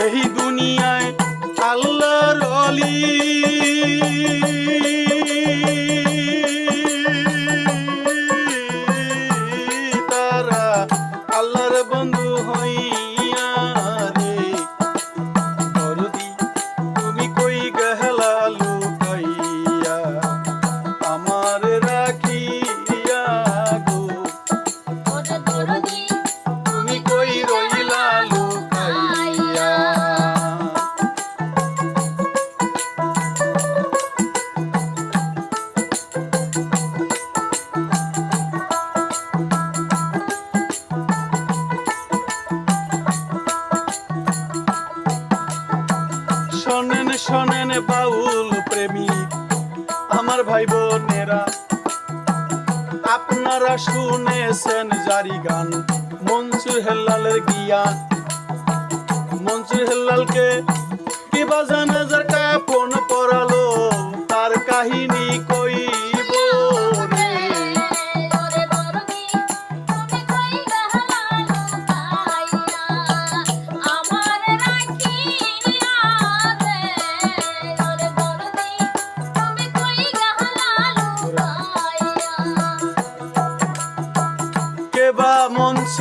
এই দুনিয়ায় আল্লাহর অলি।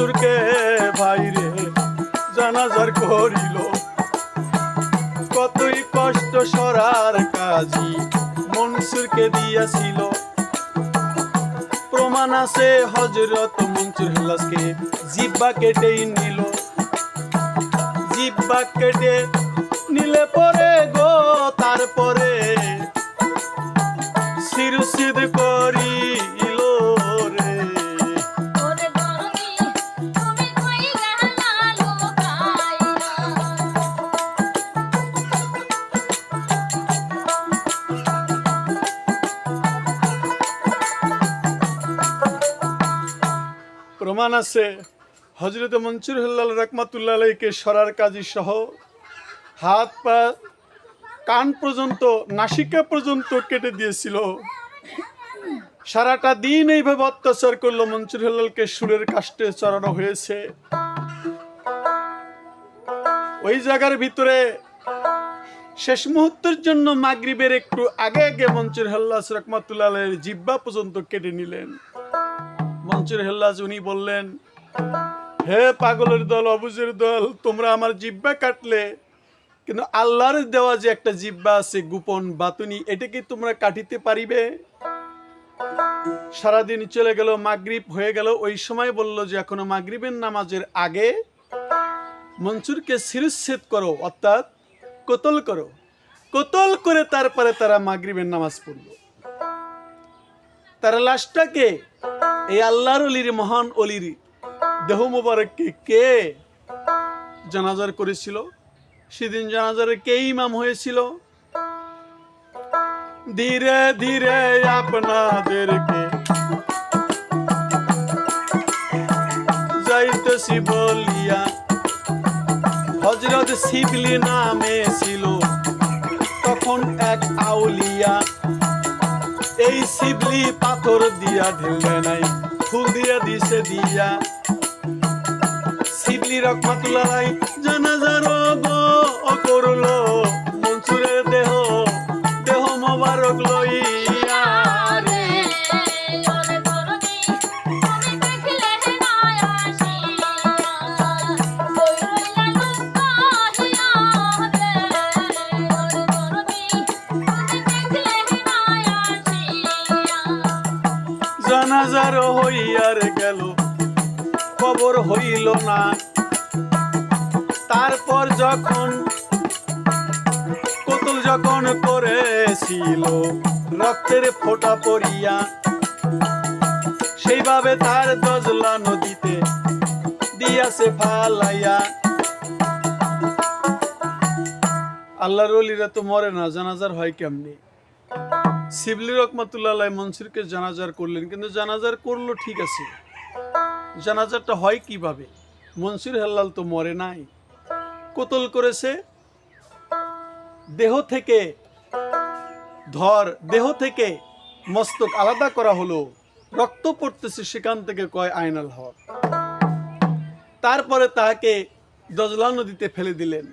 মনসুরকে ভাইরে, জানাজার করিল। কতই কষ্ট সরার কাজী মনসুরকে দিয়াছিল। প্রমাণ আছে হজরত মনসুর হেলাসকে, জিব্বা কেটেই নিল। জিব্বা কেটে নিলে পরে আছে। হজরত মনসুর হেল্লাল রহমাতুল্লাহ আলাইকে সরার কাজী সহ হাত, পা, কান পর্যন্ত, নাসিকা পর্যন্ত কেটে দিয়েছিল। সারাটা দিন এইভাবে অত্যাচার করল মনসুর হেল্লালকে সুরের কাষ্টে চড়ানো হয়েছে। ওই জায়গার ভিতরে শেষ মুহূর্তের জন্য মাগরিবের একটু আগে আগে মনসুর হেল্লাস রহমাতুল্লাহ আলাইয়ের জিব্বা পর্যন্ত কেটে নিলেন। মঞ্চুর হেল্লাজ উনি বললেন, হে পাগলের দল, অবুজের দল, তোমরা আমার জিব্বা কাটলে। কিন্তু আল্লাহর দেওয়া যে একটা জিব্বা আছে, গোপন বাতুনি এটাকে তোমরা কাটিতে পারিবে? সারাদিন চলে গেল, মাগরিব হয়ে গেল, ওই সময় বলল যে, এখনও মাগরিবের নামাজের আগে মনসুরকে শিরচ্ছেদ করো, অর্থাৎ কোতল করো। কোতল করে তারপরে তারা মাগরিবের নামাজ পড়ল। তারা লাশটাকে এই আল্লাহর অলির, মহান অলির। দেহ মোবারককে কে জানাজার করেছিল? সেদিন জানাজারে কে ইমাম হয়েছিল? ধীরে ধীরে আপনাদেরকে যাইতেছি বলিয়া হজরত শিবলি নামে ছিল তখন এক আউলিয়া। এই শিবলি পাথর দিয়া ঢেলে নাই, ফুল দিয়া দিছে দিয়া। শিবলি রকমাতুল্লাহ জানাজার গো করল হইল না। তারপর যখন কতুল যখন করেছিল, রক্তের ফোঁটা পড়িয়া সেইভাবে তার দজলা নদীতে দিয়াছে ফালাইয়া। আল্লাহর অলিরা তো মরে না, জানাজার হয় কেমনি? শিবলি রহমতুল্লাহ আলাই মনসুরকে জানাজার করলেন, কিন্তু জানাজার করল ঠিক আছে। জানাজারটা হয় কীভাবে? মনসুর হেল্লাল তো মরে নাই। কোতল করেছে? দেহ থেকে ধর, দেহ থেকে মস্তক আলাদা করা হলো। রক্ত পড়তেছে সেখান থেকে কয় আয়নাল হক। তারপরে তাহাকে দজলা নদীতে ফেলে দিলেন।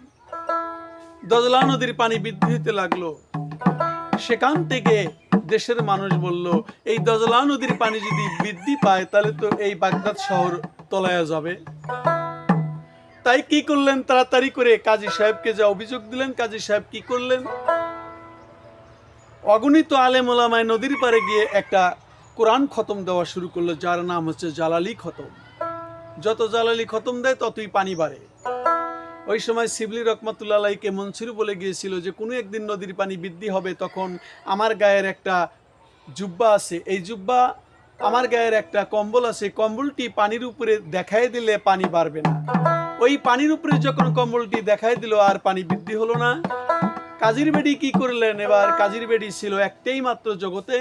দজলা নদীর পানি বৃদ্ধি হতে লাগল। সেখান থেকে দেশের মানুষ বলল, এই দজলা নদীর পানি যদি বৃদ্ধি পায়, তাহলে তো এই বাগদাদ শহর তলায়া যাবে। তাই কি করলেন তাড়াতাড়ি করে? কাজী সাহেবকে যা অভিযোগ দিলেন, কাজী সাহেব কি করলেন? অগণিত আলেম ওলামায় নদীর পাড়ে গিয়ে একটা কোরআন খতম দেওয়া শুরু করল, যার নাম হচ্ছে জালালি খতম। যত জালালি খতম দেয়, ততই পানি বাড়ে। ওই সময় শিবলি রহমতুল্লাহ আলাইকে মনসুর বলে গিয়েছিল যে কোনো একদিন নদীর পানি বৃদ্ধি হবে, তখন আমার গায়ের একটা জুব্বা আছে। এই জুব্বা আমার গায়ের একটা কম্বল আছে। কম্বলটি পানির উপরে দেখাই দিলে পানি বাড়বে না। ওই পানির উপরে যখন কম্বলটি দেখাই দিল, আর পানি বৃদ্ধি হলো না। কাজীর বেডি কি করলেন? এবার কাজীর বেডি ছিল একটাই মাত্র জগতে।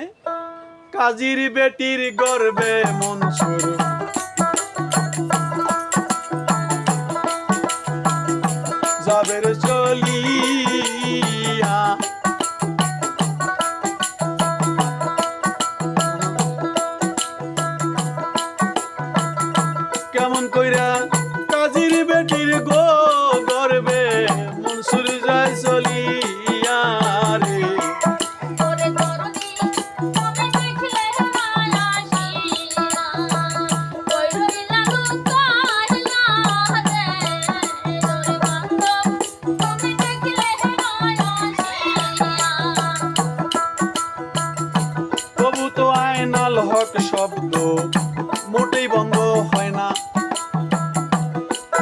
কাজীর বেটির গর্বে মনসুর saber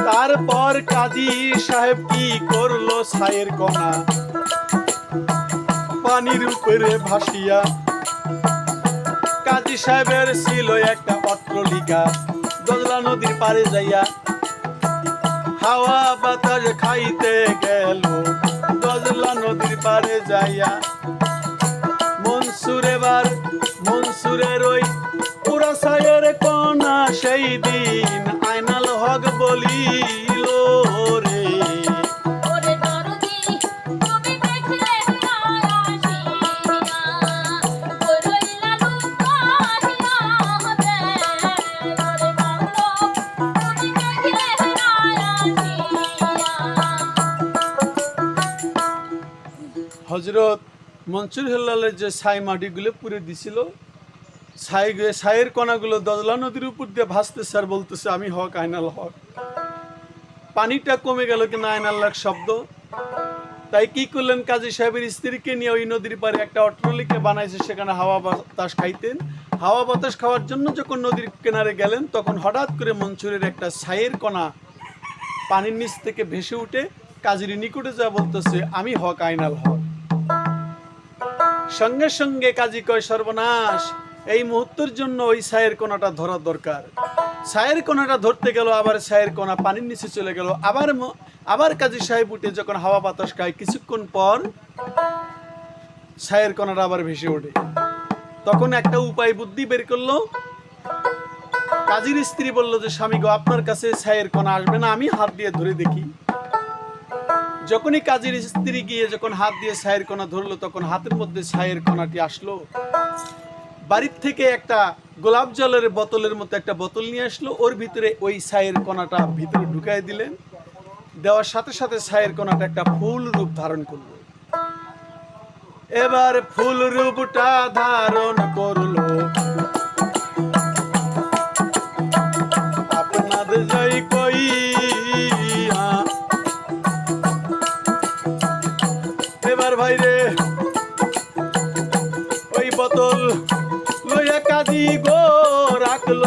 তারপর কাজী সাহেব কি করল ছায়ের কণা? পানির উপরে ভাসিয়া কাজী সাহেবের ছিল একটা পত্রলিকা দজলা নদীর পারে যাইয়া হাওয়া বাতাস খাইতে গেল। দজলা নদীর পারে যাইয়া মনসুর এবার, মনসুরের ওই পুরা সায়ের কণা সেই দিন আয়নাল হক বলিল রে। হজরত মনসুর হেল্লালের যে ছাই মাটিগুলো পুড়ে দিছিল ছাই কণাগুলো দজলা নদীর উপর দিয়ে ভাসতেছে আর বলতেছে, আমি হক আয়নাল হক। পানিটা কমে গেল কিনা আয়নাল্লার শব্দ। তাই কি করলেন কাজী সাহেবের স্ত্রীকে নিয়ে ওই নদীর পাড়ে একটা অট্টলিকে বানাইছে, সেখানে হাওয়া বাতাস খাইতেন। হাওয়া বাতাস খাওয়ার জন্য যখন নদীর কিনারে গেলেন, তখন হঠাৎ করে মনসুরের একটা ছাইয়ের কণা পানির নিচ থেকে ভেসে উঠে কাজীর নিকটে যা বলতেছে, আমি হক, আইনাল হক। সঙ্গে সঙ্গে কাজী কয়, সর্বনাশ এই মুহূর্তের জন্য ওই ছায়ের কোনাটা ধরা দরকার। ছায়ের কোনাটা ধরতে গেল, আবার ছায়ের কোনা পানির নিচে চলে গেল। আবার আবার কাজী সাহেব উঠে যখন হাওয়া বাতাস খায়, কিছুক্ষণ পর ছায়ের কোনাটা আবার ভেসে ওঠে। তখন একটা উপায় বুদ্ধি বের করল। কাজীর স্ত্রী বলল যে, স্বামী গো, আপনার কাছে ছায়ের কণা আসবে না, আমি হাত দিয়ে ধরে দেখি। যখনই কাজীর স্ত্রী গিয়ে যখন হাত দিয়ে ছায়ের কণা ধরলো, তখন হাতের মধ্যে ছায়ের কণাটি আসলো। বাড়ির থেকে একটা গোলাপ জলের বোতলের মতো একটা বোতল নিয়ে আসলো। ওর ভিতরে ওই ছাইয়ের কণাটা ভিতরে ঢুকাই দিলেন। দেওয়ার সাথে সাথে ছাইয়ের কণাটা একটা ফুল রূপ ধারণ করল। এবার ফুল রূপটা ধারণ করল। গো রাখল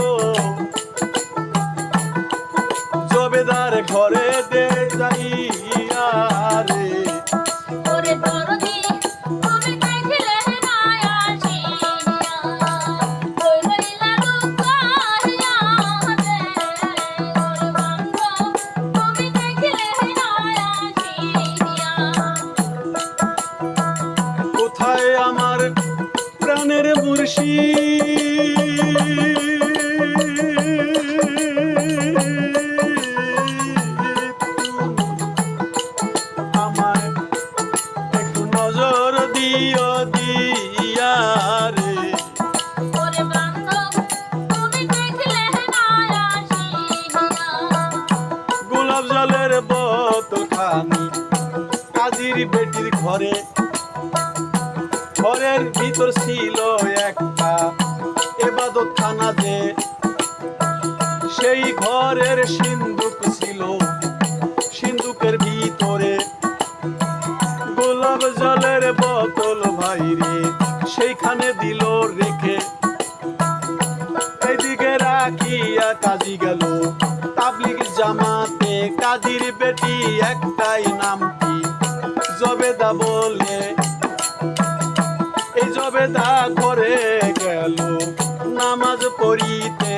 সেইখানে দিল রেখে। এইদিকে রাখিয়া কাজী গেল। তাবলিগ জামাতে কাজীর বেটি একটাই নাম কি? জবেদা বলে, এই জবেদা ঘরে গেল। নামাজ পড়িতে,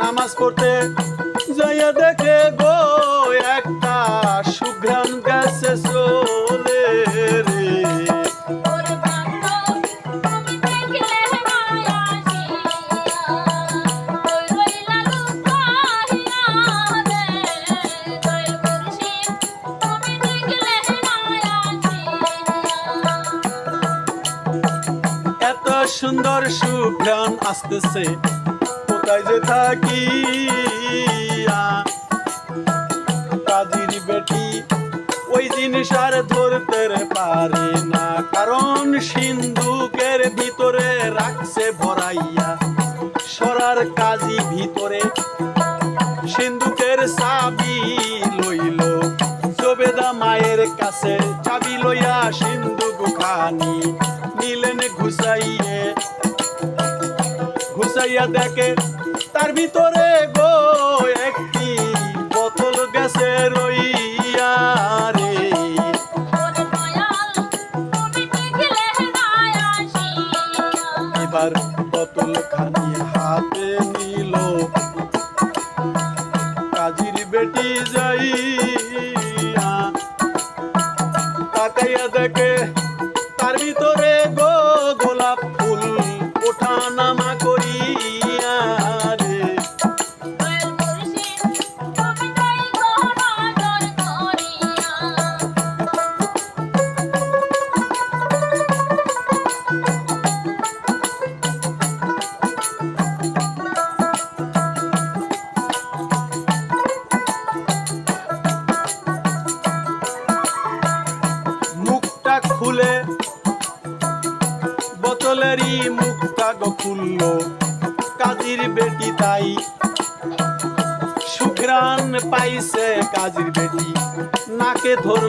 নামাজ পড়তে সুন্দর সুঘ্রাণ আসতেছে। কোথায় যে থাকি কাজীর বেটি, ওই জিনিস আর ধরতে পারে না। কারণ সিন্ধুকের ভিতরে রাখছে ভরাইয়া। সরার কাজী ভিতরে সিন্ধুকের চাবি লইল। জবেদা মায়ের কাছে দেখে তার ভিতরে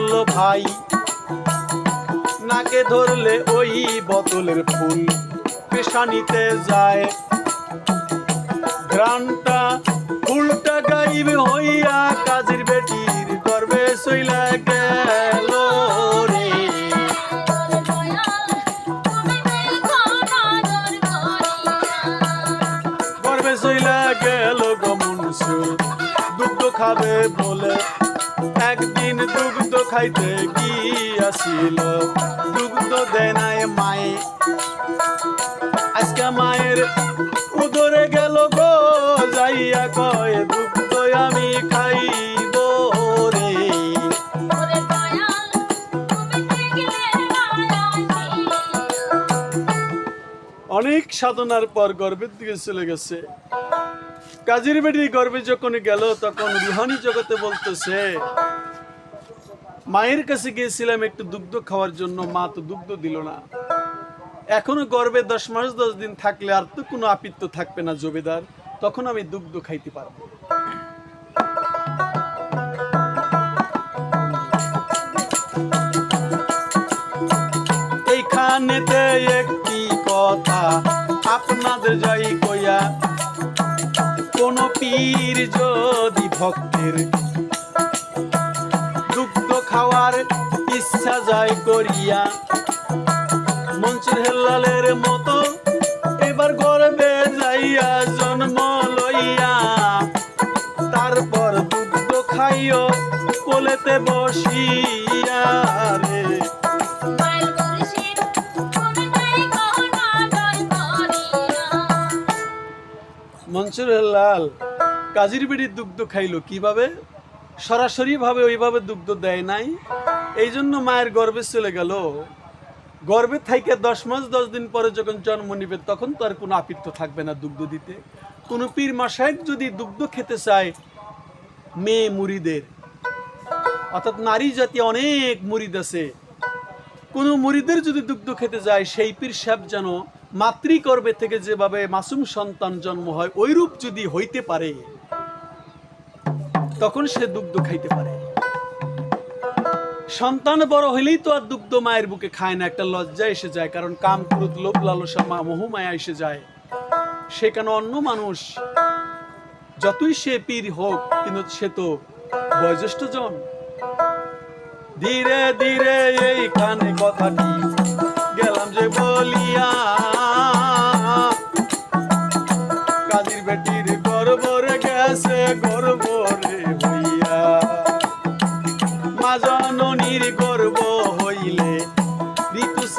ধরলো ভাই। নাকে ধরলে ওই বোতলের ফুল পেশানিতে যায়। ঘ্রাণটা উল্টা গাইব হইয়া কাজীর বেটির গর্বে সইলা গেল রে। গর্বে সইলা গেল গমনসু দুগ্ধ খাবে বলে দুগ্ধ খাইতে গিয়াছিল দুগ্ধ দেয় নাই মায়ে। আজকে মায়ের উদরে গেল গো যাইয়া কয় দুগ্ধ আমি খাইব রে। অনেক সাধনার পর গর্ভের দিকে চলে গেছে। কাজীর বেটি গর্বে যখন গেল তখন রুহানি জগতে বলতেছে মায়ের কাছে গিয়েছিলাম একটু দুগ্ধ খাওয়ার জন্য, মা তো দুগ্ধ দিল না। এখনও গর্বে দশ মাস, দশ দিন থাকলে আর তো কোনো আপিত্য থাকবে না জবেদার তখন আমি দুগ্ধ খাইতে পারব। এইখানেতে একটি কথা আপনাদের যাই কইয়া, কোন পীর যদি ভক্তের যায় করিয়া। মনসুর হেল্লালের মতো এবার গর্বে যাইয়া জন্ম লইয়া। তারপর দুগ্ধ খাইও কোলেতে বসিয়া রে। মনসুর লাল কাজীর বিড়ির দুগ্ধ খাইলো কীভাবে? সরাসরি ভাবে ওইভাবে দুগ্ধ দেয় নাই। এই জন্য মায়ের গর্ভে চলে গেল। গর্ভে থাইকে দশ মাস, দশ দিন পরে যখন জন্ম নিবে, তখন তো আর কোনো আপিত্য থাকবে না দুগ্ধ দিতে। কোনো পীর মাসায়েক যদি দুগ্ধ খেতে চায়, মেয়ে মুড়িদের। অর্থাৎ নারী জাতি অনেক মুরিদ আছে। কোন মুরিদের যদি দুগ্ধ খেতে যায়, সেই পীর সাহেব যেন মাতৃগর্ভে থেকে যেভাবে মাসুম সন্তান জন্ম হয়, ওইরূপ যদি হইতে পারে, তখন সে দুগ্ধ খাইতে পারে। সন্তান বড় হইলেই তো আর দুগ্ধ মায়ের বুকে খায় না, একটা লজ্জা এসে যায়, কারণ কাম ক্রোধ, লোভ, লালসা, মা, মোহমায়া এসে যায়। সেখানে অন্য মানুষ? যতই সে পীর হোক, কিন্তু সে তো বয়োজ্যেষ্ঠ জন। ধীরে ধীরে এই কানে কথাটি গেলাম যে বলিয়া, কাজীর বেটির গর্বরে গেছে গর্বরে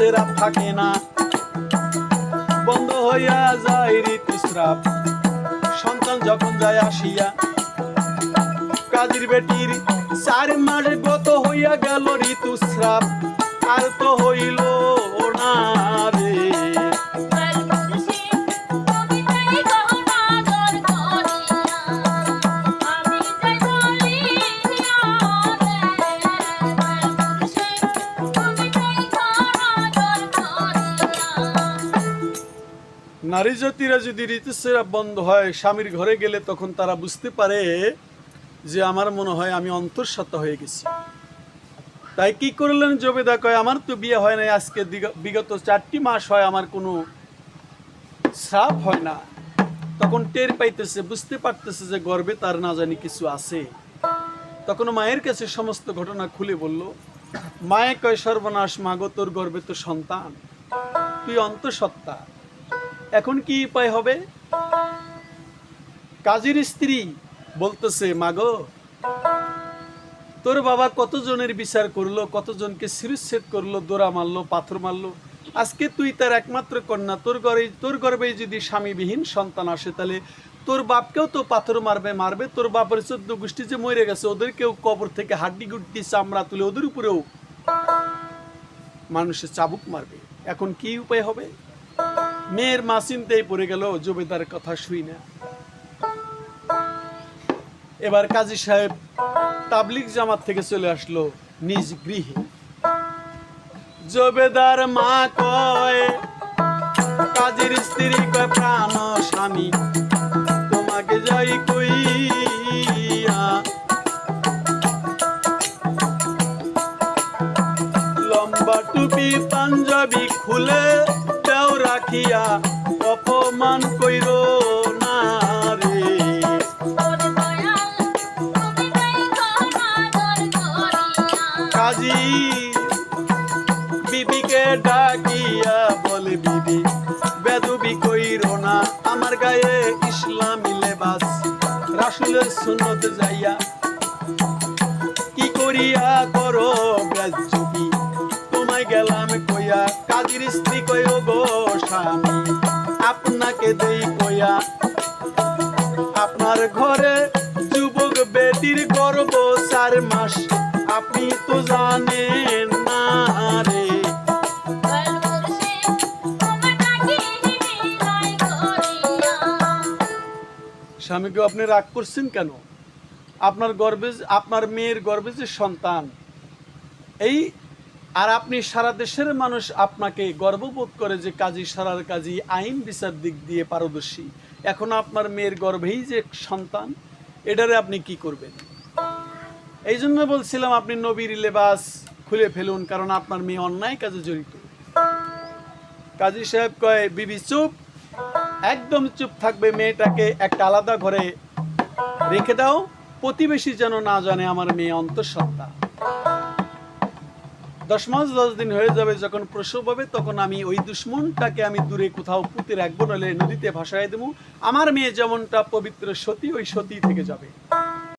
ঋতু সেরা থাকে না। বন্ধ হইয়া যায় ঋতুস্রাব। সন্তান যখন যায় আসিয়া, কাজের বেটির চার মাস গত হইয়া গেল ঋতুস্রাব। আর তো হইল না। নারী জাতিরা যদি ঋতুস্রাব বন্ধ হয়, স্বামীর ঘরে গেলে তখন তারা বুঝতে পারে যে আমার মনে হয় আমি অন্তঃসত্ত্বা হয়ে গেছি। তাই কি করলেন জবেদা কয়, আমার তো বিয়ে হয় নাই, আজকে বিগত চারটি মাস হয় আমার কোনো শ্রাপ হয় না। তখন টের পাইতেছে, বুঝতে পারতেছে যে গর্বে তার না জানি কিছু আছে। তখন মায়ের কাছে সমস্ত ঘটনা খুলে বলল, মায়ে কয়, সর্বনাশ, মাগো, তোর গর্বে তো সন্তান। তুই অন্তঃসত্ত্বা। এখন কি উপায় হবে? কাজীর স্ত্রী বলতেছে, মাগো, তোর বাবা কতজনের বিচার করল, কতজনকে শিরুচ্ছেদ করল, দোরা মারলো, পাথর মারলো? আজকে তুই তার একমাত্র কন্যা, তোর ঘরে তোর গর্বে যদি স্বামীবিহীন সন্তান আসে, তাহলে তোর বাপকেও তো পাথর মারবে মারবে? তোর বাপের চোদ্দ গোষ্ঠী যে মরে গেছে, ওদেরকেও কবর থেকে হাড্ডি গুড্ডি, চামড়া তুলে ওদের উপরেও মানুষের চাবুক মারবে। এখন কি উপায় হবে? মেয়ের মা চিন্তায় পড়ে গেল জবেদার কথা শুই না। এবার কাজী সাহেব তাবলিক জামাত থেকে চলে আসলো নিজ গৃহে। জবেদার মা কয়, কাজীর স্ত্রী কয়, প্রাণ স্বামী, তোমাকে যাই কইয়া। লম্বা টুপি পাঞ্জাবি খুলে রাখিয়া অপমান কইর না বিবিকে ডাকিয়া বলে, বিবি, বেদবি কইর না। আমার গায়ে ইসলামী লেবাস, রাসুলের সুন্নত যাইয়া কি করিয়া করো কইয়া, কাজীর স্ত্রী কই গো স্বামী আপনাকে দেই কইয়া। আপনার ঘরে যুবক বেটির গর্ব চার মাস, আপনি তো জানেন না রে। স্বামীকে আপনি রাগ করছেন কেন? আপনার গর্বে আপনার মেয়ের গর্বে যে সন্তান, এই আর আপনি সারা দেশের মানুষ আপনাকে গর্ববোধ করে যে কাজী সারার কাজী আইন বিচার দিক দিয়ে পারদর্শী। এখন আপনার মেয়ের গর্ভেই যে সন্তান, এটারে আপনি কি করবেন? এই জন্য বলছিলাম আপনি নবীর লেবাস খুলে ফেলুন, কারণ আপনার মেয়ে অন্যায় কাজে জড়িত। কাজী সাহেব কয়, বিবি, চুপ। একদম চুপ থাকবে মেয়েটাকে একটা আলাদা ঘরে রেখে দাও। প্রতিবেশী যেন না জানে আমার মেয়ে অন্তঃসত্ত্বা। দশ মাস, দশ দিন হয়ে যাবে যখন প্রসব হবে, তখন আমি ওই দুশ্মনটাকে আমি দূরে কোথাও পুঁতে রাখব, নাহলে নদীতে ভাসায় দেবো। আমার মেয়ে যেমনটা পবিত্র সতী, ওই সতী থেকে যাবে।